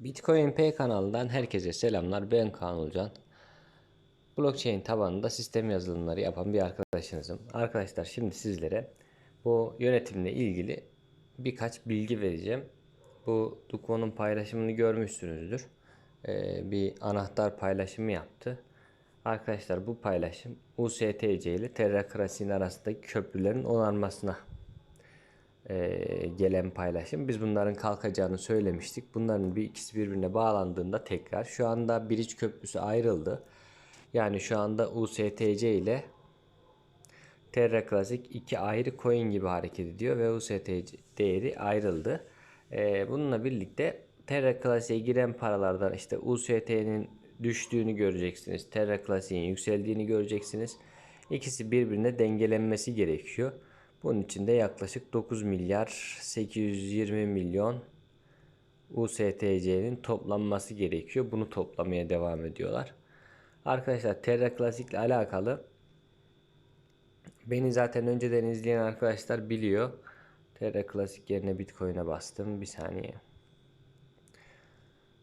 Bitcoin P kanalından herkese selamlar. Ben Kaan Ulcan. Blockchain tabanında sistem yazılımları yapan bir arkadaşınızım. Arkadaşlar şimdi sizlere bu yönetimle ilgili birkaç bilgi vereceğim. Bu Duko'nun paylaşımını görmüşsünüzdür. Ee, bir anahtar paylaşımı yaptı. Arkadaşlar bu paylaşım USTC ile Terra arasındaki köprülerin onarmasına e, gelen paylaşım. Biz bunların kalkacağını söylemiştik. Bunların bir ikisi birbirine bağlandığında tekrar şu anda Bridge Köprüsü ayrıldı. Yani şu anda USTC ile Terra Classic iki ayrı coin gibi hareket ediyor ve USTC değeri ayrıldı. E, bununla birlikte Terra Classic'e giren paralardan işte UST'nin düştüğünü göreceksiniz. Terra Classic'in yükseldiğini göreceksiniz. İkisi birbirine dengelenmesi gerekiyor. Bunun için de yaklaşık 9 milyar 820 milyon USTC'nin toplanması gerekiyor. Bunu toplamaya devam ediyorlar. Arkadaşlar Terra Classic ile alakalı beni zaten önceden izleyen arkadaşlar biliyor. Terra Classic yerine Bitcoin'e bastım. Bir saniye.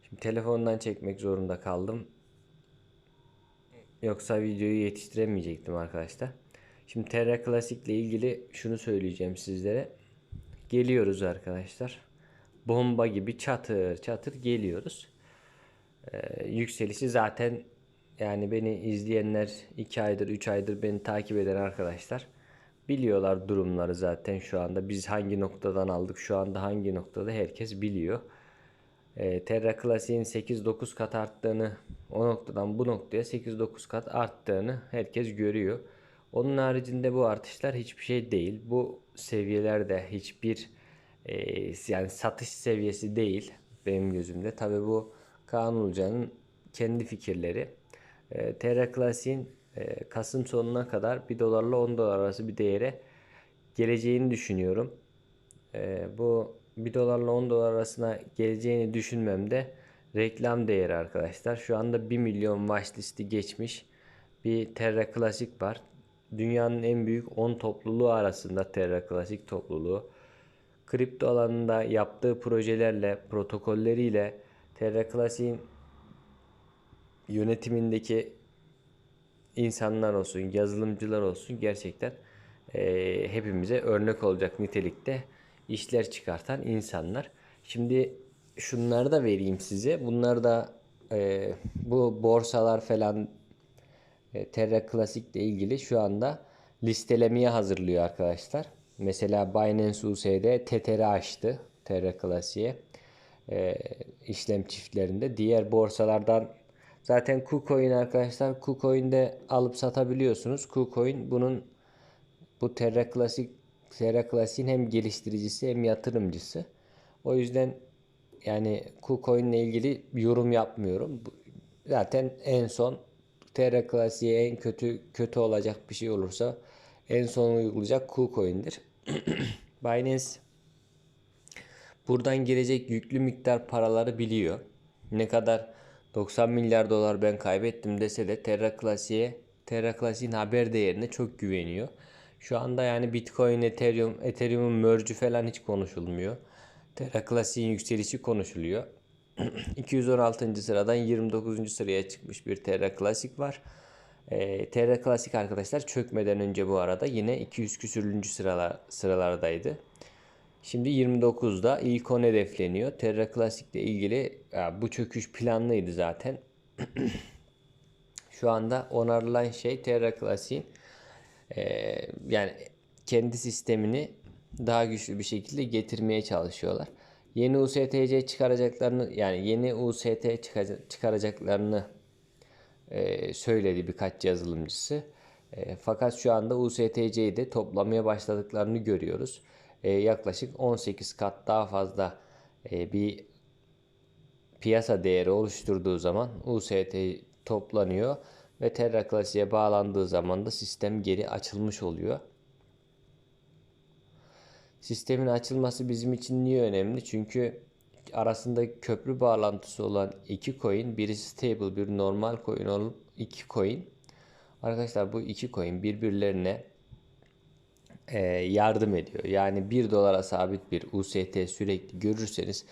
Şimdi telefondan çekmek zorunda kaldım. Yoksa videoyu yetiştiremeyecektim arkadaşlar. Şimdi Terra Classic ile ilgili şunu söyleyeceğim sizlere. Geliyoruz arkadaşlar. Bomba gibi çatır çatır geliyoruz. Ee, yükselişi zaten yani beni izleyenler 2 aydır 3 aydır beni takip eden arkadaşlar biliyorlar durumları zaten şu anda. Biz hangi noktadan aldık şu anda hangi noktada herkes biliyor. Ee, Terra Classic'in 8-9 kat arttığını o noktadan bu noktaya 8-9 kat arttığını herkes görüyor. Onun haricinde bu artışlar hiçbir şey değil. Bu seviyelerde hiçbir e, yani satış seviyesi değil benim gözümde. Tabi bu Kaan Ulucan'ın kendi fikirleri. E, Terra Classic'in e, Kasım sonuna kadar 1 dolarla 10 dolar arası bir değere geleceğini düşünüyorum. E, bu 1 dolarla 10 dolar arasına geleceğini düşünmemde reklam değeri arkadaşlar. Şu anda 1 milyon watch geçmiş bir Terra Classic var dünyanın en büyük 10 topluluğu arasında Terra Classic topluluğu. Kripto alanında yaptığı projelerle, protokolleriyle Terra Classic'in yönetimindeki insanlar olsun, yazılımcılar olsun gerçekten e, hepimize örnek olacak nitelikte işler çıkartan insanlar. Şimdi şunları da vereyim size. Bunlar da e, bu borsalar falan Terra Classic ile ilgili şu anda listelemeye hazırlıyor arkadaşlar. Mesela Binance USD TTR açtı Terra Classic'e e, işlem çiftlerinde. Diğer borsalardan zaten KuCoin arkadaşlar KuCoin'de alıp satabiliyorsunuz. KuCoin bunun bu Terra Classic Terra Classic'in hem geliştiricisi hem yatırımcısı. O yüzden yani KuCoin ile ilgili yorum yapmıyorum. Zaten en son TR klasiğe en kötü kötü olacak bir şey olursa en son uygulayacak KuCoin'dir. Binance buradan gelecek yüklü miktar paraları biliyor. Ne kadar 90 milyar dolar ben kaybettim dese de Terra Classic'e Terra Classic'in haber değerine çok güveniyor. Şu anda yani Bitcoin, Ethereum, Ethereum'un merge'ü falan hiç konuşulmuyor. Terra Classic'in yükselişi konuşuluyor. 216. sıradan 29. sıraya çıkmış bir Terra Classic var. E, Terra Classic arkadaşlar çökmeden önce bu arada yine 200 küsürlüncü sıralar, sıralardaydı. Şimdi 29'da ilk 10 hedefleniyor. Terra Classic ile ilgili ya, bu çöküş planlıydı zaten. Şu anda onarılan şey Terra Classic'in e, yani kendi sistemini daha güçlü bir şekilde getirmeye çalışıyorlar yeni USTC çıkaracaklarını yani yeni UST çıkaracaklarını e, söyledi birkaç yazılımcısı. E, fakat şu anda USTC'yi de toplamaya başladıklarını görüyoruz. E, yaklaşık 18 kat daha fazla bir piyasa değeri oluşturduğu zaman UST toplanıyor ve Terra Classic'e bağlandığı zaman da sistem geri açılmış oluyor. Sistemin açılması bizim için niye önemli? Çünkü arasında köprü bağlantısı olan iki coin, birisi stable, bir normal coin olup iki coin. Arkadaşlar bu iki coin birbirlerine e, yardım ediyor. Yani 1 dolara sabit bir UST sürekli görürseniz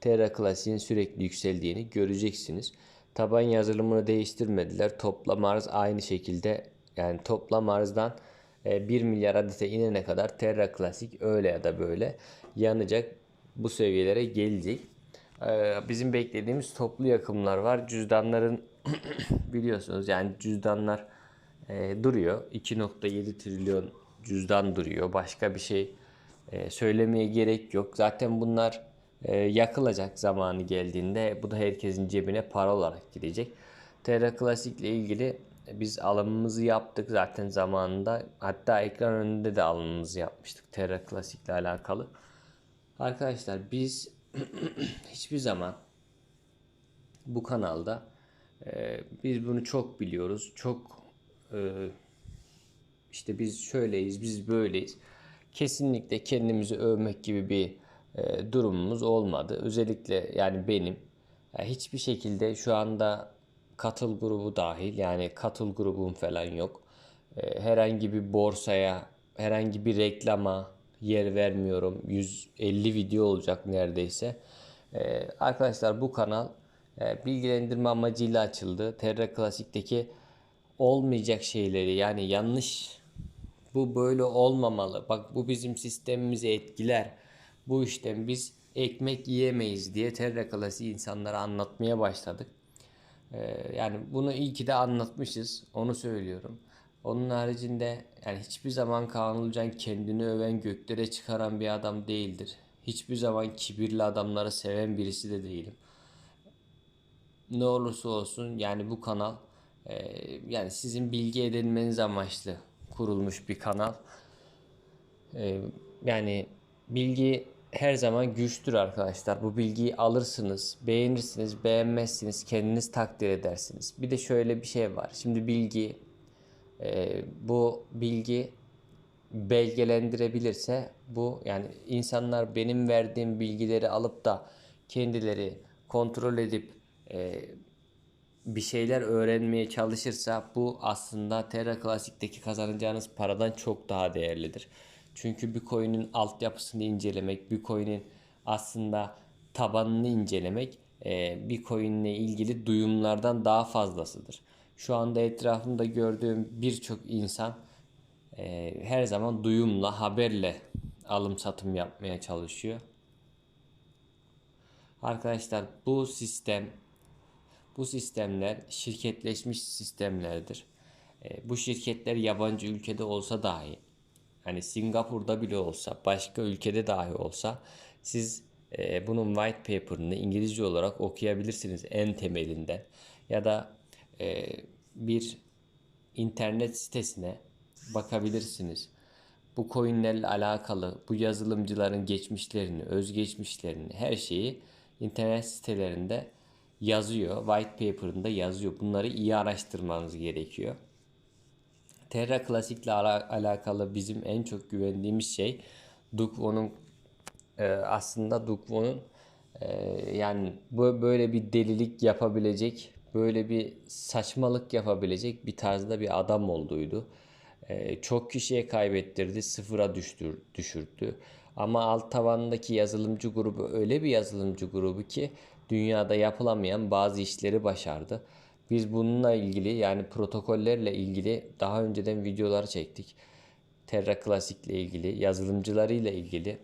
Terra Classic'in sürekli yükseldiğini göreceksiniz. Taban yazılımını değiştirmediler. Toplam arz aynı şekilde yani toplam arzdan 1 milyar adete inene kadar Terra Classic öyle ya da böyle yanacak. Bu seviyelere gelecek. Ee, Bizim beklediğimiz toplu yakımlar var. Cüzdanların biliyorsunuz yani cüzdanlar e, duruyor. 2.7 trilyon cüzdan duruyor. Başka bir şey e, söylemeye gerek yok. Zaten bunlar e, yakılacak zamanı geldiğinde. Bu da herkesin cebine para olarak gidecek. Terra Classic ile ilgili biz alımımızı yaptık zaten zamanında. Hatta ekran önünde de alımımızı yapmıştık Terra Classic ile alakalı. Arkadaşlar biz hiçbir zaman bu kanalda e, biz bunu çok biliyoruz. Çok e, işte biz şöyleyiz, biz böyleyiz. Kesinlikle kendimizi övmek gibi bir e, durumumuz olmadı. Özellikle yani benim e, hiçbir şekilde şu anda katıl grubu dahil yani katıl grubum falan yok. E, herhangi bir borsaya, herhangi bir reklama yer vermiyorum. 150 video olacak neredeyse. E, arkadaşlar bu kanal e, bilgilendirme amacıyla açıldı. Terra Classic'teki olmayacak şeyleri yani yanlış bu böyle olmamalı. Bak bu bizim sistemimizi etkiler. Bu işten biz ekmek yiyemeyiz diye Terra Classic insanlara anlatmaya başladık. Ee, yani bunu iyi ki de anlatmışız. Onu söylüyorum. Onun haricinde yani hiçbir zaman Kaan Ulucan kendini öven göklere çıkaran bir adam değildir. Hiçbir zaman kibirli adamları seven birisi de değilim ne olursa olsun yani bu kanal e, yani sizin bilgi edinmeniz amaçlı kurulmuş bir kanal. E, yani bilgi her zaman güçtür arkadaşlar. Bu bilgiyi alırsınız, beğenirsiniz, beğenmezsiniz, kendiniz takdir edersiniz. Bir de şöyle bir şey var. Şimdi bilgi e, bu bilgi belgelendirebilirse bu yani insanlar benim verdiğim bilgileri alıp da kendileri kontrol edip e, bir şeyler öğrenmeye çalışırsa bu aslında Terra Classic'teki kazanacağınız paradan çok daha değerlidir. Çünkü bir coin'in altyapısını incelemek, bir coin'in aslında tabanını incelemek e, bir coin'le ilgili duyumlardan daha fazlasıdır. Şu anda etrafımda gördüğüm birçok insan e, her zaman duyumla, haberle alım satım yapmaya çalışıyor. Arkadaşlar bu sistem bu sistemler şirketleşmiş sistemlerdir. E, bu şirketler yabancı ülkede olsa dahi hani Singapur'da bile olsa başka ülkede dahi olsa siz e, bunun white paper'ını İngilizce olarak okuyabilirsiniz en temelinden ya da e, bir internet sitesine bakabilirsiniz. Bu coinlerle alakalı bu yazılımcıların geçmişlerini, özgeçmişlerini her şeyi internet sitelerinde yazıyor. White paper'ında yazıyor. Bunları iyi araştırmanız gerekiyor. Terra Classic ile alakalı bizim en çok güvendiğimiz şey Dukvo'nun e, aslında Dukvo'nun e, yani bu böyle bir delilik yapabilecek, böyle bir saçmalık yapabilecek bir tarzda bir adam olduğuydu. E, çok kişiye kaybettirdi, sıfıra düştür, düşürttü. Ama alt tavandaki yazılımcı grubu öyle bir yazılımcı grubu ki dünyada yapılamayan bazı işleri başardı. Biz bununla ilgili yani protokollerle ilgili daha önceden videolar çektik. Terra Classic ile ilgili, yazılımcılarıyla ilgili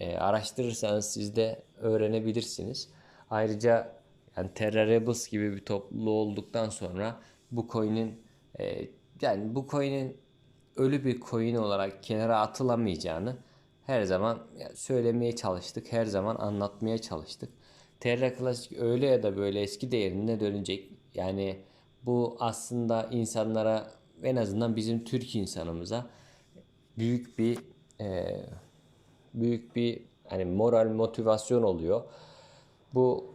e, araştırırsanız siz de öğrenebilirsiniz. Ayrıca yani Terra Rebels gibi bir topluluğu olduktan sonra bu coin'in e, yani bu coin'in ölü bir coin olarak kenara atılamayacağını her zaman söylemeye çalıştık. Her zaman anlatmaya çalıştık. Terra Classic öyle ya da böyle eski değerine dönecek. Yani bu aslında insanlara en azından bizim Türk insanımıza büyük bir e, büyük bir hani moral motivasyon oluyor. Bu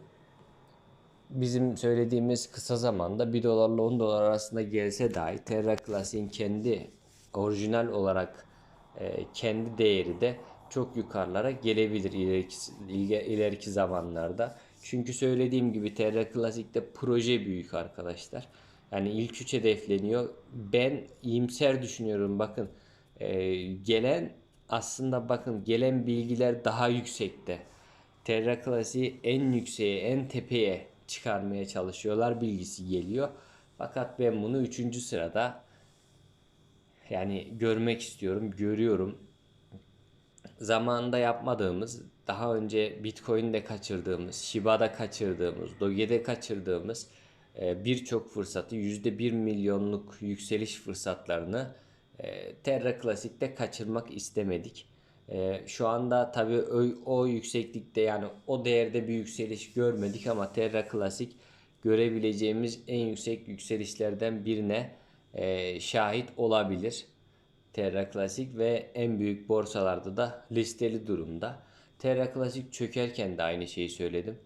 bizim söylediğimiz kısa zamanda 1 dolarla 10 dolar arasında gelse dahi Terra Classic'in kendi orijinal olarak e, kendi değeri de çok yukarılara gelebilir ileriki, ileriki zamanlarda. Çünkü söylediğim gibi Terra Classic'te proje büyük arkadaşlar. Yani ilk üç hedefleniyor. Ben iyimser düşünüyorum. Bakın e, gelen aslında bakın gelen bilgiler daha yüksekte. Terra Classic'i en yükseğe, en tepeye çıkarmaya çalışıyorlar bilgisi geliyor. Fakat ben bunu 3. sırada yani görmek istiyorum, görüyorum. Zamanında yapmadığımız, daha önce Bitcoin'de kaçırdığımız, Shiba'da kaçırdığımız, Doge'de kaçırdığımız e, birçok fırsatı, %1 milyonluk yükseliş fırsatlarını e, Terra Classic'te kaçırmak istemedik. E, şu anda tabii o, yükseklikte yani o değerde bir yükseliş görmedik ama Terra Classic görebileceğimiz en yüksek yükselişlerden birine şahit olabilir. Terra Classic ve en büyük borsalarda da listeli durumda. Terra Classic çökerken de aynı şeyi söyledim.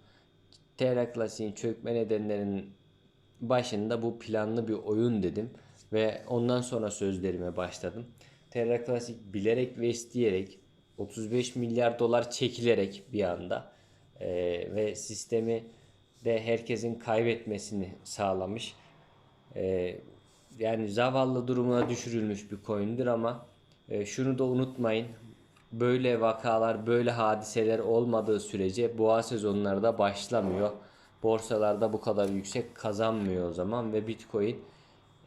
Terra Classic'in çökme nedenlerinin başında bu planlı bir oyun dedim ve ondan sonra sözlerime başladım. Terra Classic bilerek ve isteyerek 35 milyar dolar çekilerek bir anda e, ve sistemi de herkesin kaybetmesini sağlamış. E, yani zavallı durumuna düşürülmüş bir coin'dir ama e, şunu da unutmayın. Böyle vakalar, böyle hadiseler olmadığı sürece boğa sezonları da başlamıyor. Borsalarda bu kadar yüksek kazanmıyor o zaman ve Bitcoin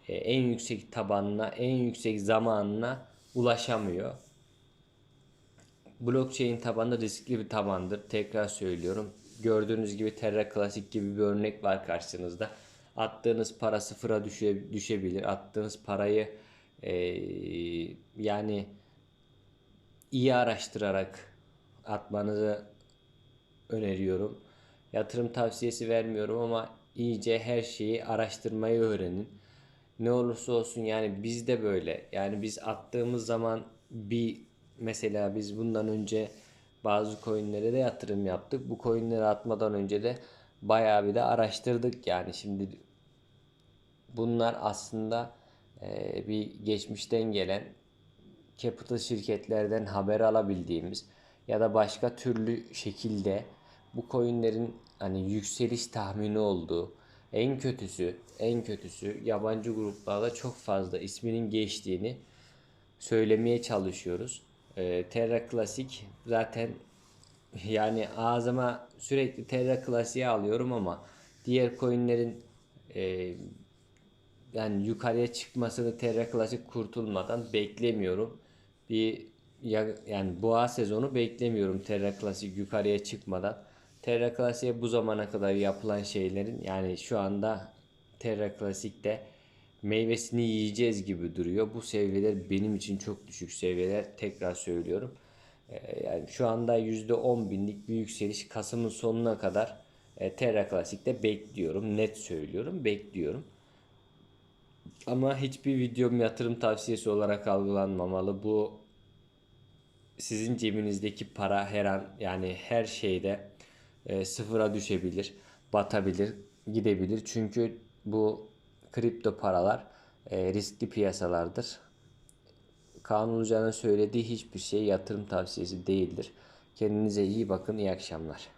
e, en yüksek tabanına, en yüksek zamanına ulaşamıyor. Blockchain tabanı riskli bir tabandır. Tekrar söylüyorum. Gördüğünüz gibi Terra Classic gibi bir örnek var karşınızda. Attığınız para sıfıra düşe, düşebilir. Attığınız parayı e, yani iyi araştırarak atmanızı öneriyorum. Yatırım tavsiyesi vermiyorum ama iyice her şeyi araştırmayı öğrenin. Ne olursa olsun yani biz de böyle. Yani biz attığımız zaman bir mesela biz bundan önce bazı coinlere de yatırım yaptık. Bu coinleri atmadan önce de bayağı bir de araştırdık. Yani şimdi bunlar aslında bir geçmişten gelen capital şirketlerden haber alabildiğimiz ya da başka türlü şekilde bu coinlerin hani yükseliş tahmini olduğu en kötüsü en kötüsü yabancı gruplarda çok fazla isminin geçtiğini söylemeye çalışıyoruz. E, Terra Classic zaten yani ağzıma sürekli Terra Classic'i alıyorum ama diğer coinlerin e, yani yukarıya çıkmasını Terra Classic kurtulmadan beklemiyorum. Bir ya, yani boğa sezonu beklemiyorum Terra Classic yukarıya çıkmadan. Terra Classic'e bu zamana kadar yapılan şeylerin yani şu anda Terra Classic'te meyvesini yiyeceğiz gibi duruyor. Bu seviyeler benim için çok düşük seviyeler. Tekrar söylüyorum. Ee, yani şu anda %10 binlik bir yükseliş Kasım'ın sonuna kadar e, Terra Classic'te bekliyorum. Net söylüyorum. Bekliyorum. Ama hiçbir videom yatırım tavsiyesi olarak algılanmamalı. Bu sizin cebinizdeki para her an yani her şeyde e, sıfıra düşebilir, batabilir, gidebilir. Çünkü bu kripto paralar e, riskli piyasalardır. Kanun söylediği hiçbir şey yatırım tavsiyesi değildir. Kendinize iyi bakın, iyi akşamlar.